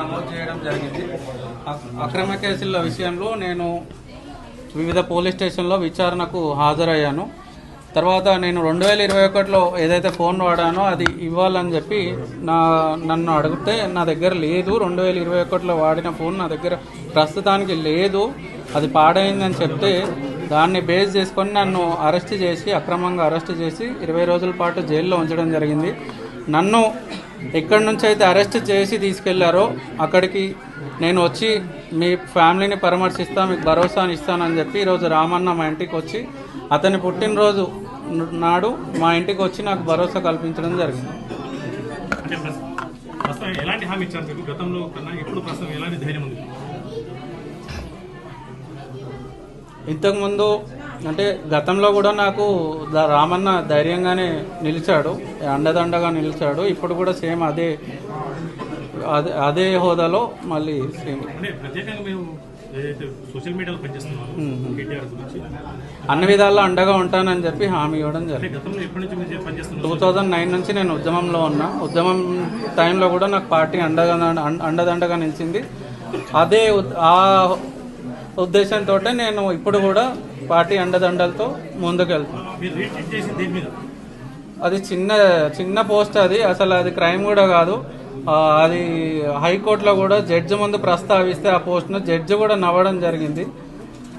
నమోదు చేయడం జరిగింది. అక్రమ కేసుల విషయంలో నేను వివిధ పోలీస్ స్టేషన్లో విచారణకు హాజరయ్యాను. తర్వాత నేను రెండు వేల ఇరవై ఒకటిలో ఏదైతే ఫోన్ వాడానో అది ఇవ్వాలని చెప్పి నా నన్ను అడిగితే నా దగ్గర లేదు. రెండు వేల ఇరవై ఒకటిలో వాడిన ఫోన్ నా దగ్గర ప్రస్తుతానికి లేదు. అది పాడైందని చెప్తే దాన్ని బేస్ చేసుకొని నన్ను అరెస్ట్ చేసి అక్రమంగా అరెస్ట్ చేసి ఇరవై రోజుల పాటు జైల్లో ఉంచడం జరిగింది. నన్ను ఎక్కడి నుంచి అయితే అరెస్ట్ చేసి తీసుకెళ్ళారో అక్కడికి నేను వచ్చి మీ ఫ్యామిలీని పరామర్శిస్తా మీకు భరోసాని ఇస్తానని చెప్పి ఈరోజు రామన్న మా ఇంటికి వచ్చి అతని పుట్టినరోజు నాడు మా ఇంటికి వచ్చి నాకు భరోసా కల్పించడం జరిగింది. ఇంతకుముందు అంటే గతంలో కూడా నాకు రామన్న ధైర్యంగానే నిలిచాడు అండదండగా నిలిచాడు. ఇప్పుడు కూడా సేమ్ అదే అదే అదే హోదాలో మళ్ళీ సేమ్. సోషల్ మీడియాలో అన్ని విధాల్లో అండగా ఉంటానని చెప్పి హామీ ఇవ్వడం జరిగింది. టూ థౌజండ్ నైన్ నుంచి నేను ఉద్యమంలో ఉన్నా. ఉద్యమం టైంలో కూడా నాకు పార్టీ అండగా అండ- అండదండగా నిలిచింది. అదే ఆ ఉద్దేశంతో నేను ఇప్పుడు కూడా పార్టీ అండదండలతో ముందుకెళ్తాను మీరు రీట్రీట్ చేసి దేని మీద? అది చిన్న చిన్న పోస్ట్ అది. అసలు అది క్రైమ్ కూడా కాదు. అది హైకోర్టులో కూడా జడ్జి ముందు ప్రస్తావిస్తే ఆ పోస్ట్ను జడ్జి కూడా నవ్వడం జరిగింది.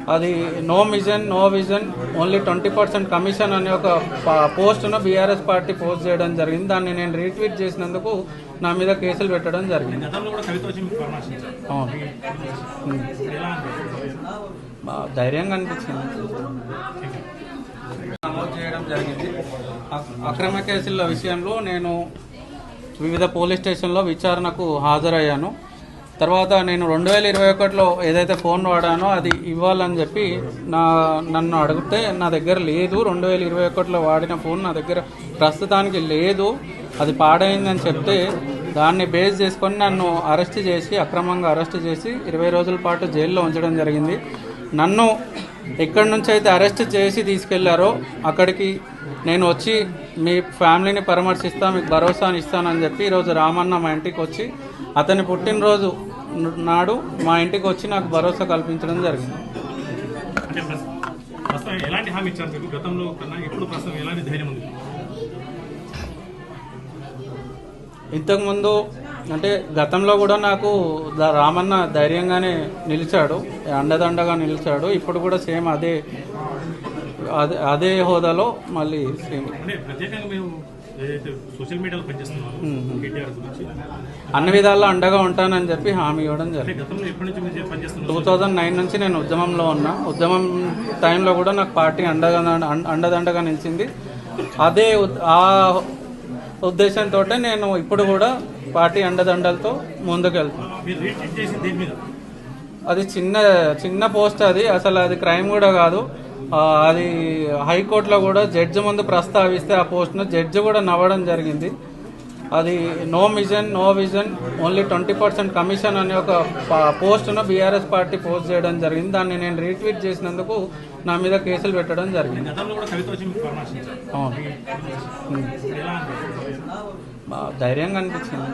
అది no mission no vision only twenty percent commission అనే ఒక పోస్టును బీఆర్ఎస్ పార్టీ పోస్ట్ చేయడం జరిగింది. దాన్ని నేను రీట్వీట్ చేసినందుకు నా మీద కేసులు పెట్టడం జరిగింది. అవును. ధైర్యంగా అనిపించింది. నమోదు చేయడం జరిగింది. అక్- అక్రమ కేసుల విషయంలో నేను వివిధ పోలీస్ స్టేషన్లో విచారణకు హాజరయ్యాను. తర్వాత నేను రెండు వేల ఇరవై ఒకటిలో ఏదైతే ఫోన్ వాడానో అది ఇవ్వాలని చెప్పి నా నన్ను అడిగితే నా దగ్గర లేదు. రెండు వేల ఇరవై ఒకటిలో వాడిన ఫోన్ నా దగ్గర ప్రస్తుతానికి లేదు. అది పాడైందని చెప్తే దాన్ని బేస్ చేసుకొని నన్ను అరెస్ట్ చేసి అక్రమంగా అరెస్ట్ చేసి ఇరవై రోజుల పాటు జైల్లో ఉంచడం జరిగింది. నన్ను ఎక్కడి నుంచి అయితే అరెస్ట్ చేసి తీసుకెళ్ళారో అక్కడికి నేను వచ్చి మీ ఫ్యామిలీని పరామర్శిస్తా మీకు భరోసాని ఇస్తానని చెప్పి ఈరోజు రామన్న మా ఇంటికి వచ్చి అతని పుట్టినరోజు నాడు మా ఇంటికి వచ్చి నాకు భరోసా కల్పించడం జరిగింది. ఇంతకుముందు అంటే గతంలో కూడా నాకు రామన్న ధైర్యంగానే నిలిచాడు అండదండగా నిలిచాడు. ఇప్పుడు కూడా సేమ్ అదే అదే హోదాలో మళ్ళీ సేమ్. అంటే ప్రత్యేకంగా మేము ఏదైతే సోషల్ మీడియాలో పనిచేస్తున్నాము కేటీఆర్ గురించి. అన్ని విధాల్లో అండగా ఉంటానని చెప్పి హామీ ఇవ్వడం జరిగింది. గతంలో ఎప్పటి నుంచి మీరు టూ థౌజండ్ నైన్ నుంచి నేను ఉద్యమంలో ఉన్నా. ఉద్యమం టైంలో కూడా నాకు పార్టీ అండగా అండదండగా నిలిచింది. అదే ఆ ఉద్దేశంతో నేను ఇప్పుడు కూడా పార్టీ అండదండలతో ముందుకెళ్తాను అది చిన్న చిన్న పోస్ట్ అది. అసలు అది క్రైమ్ కూడా కాదు. అది హైకోర్టులో కూడా జడ్జి ముందు ప్రస్తావిస్తే ఆ పోస్ట్ను జడ్జి కూడా నవ్వడం జరిగింది. అది no mission no vision only twenty percent commission అనే ఒక పోస్టును బీఆర్ఎస్ పార్టీ పోస్ట్ చేయడం జరిగింది. దాన్ని నేను రీట్వీట్ చేసినందుకు నా మీద కేసులు పెట్టడం జరిగింది. అవును. ధైర్యంగా అనిపించింది.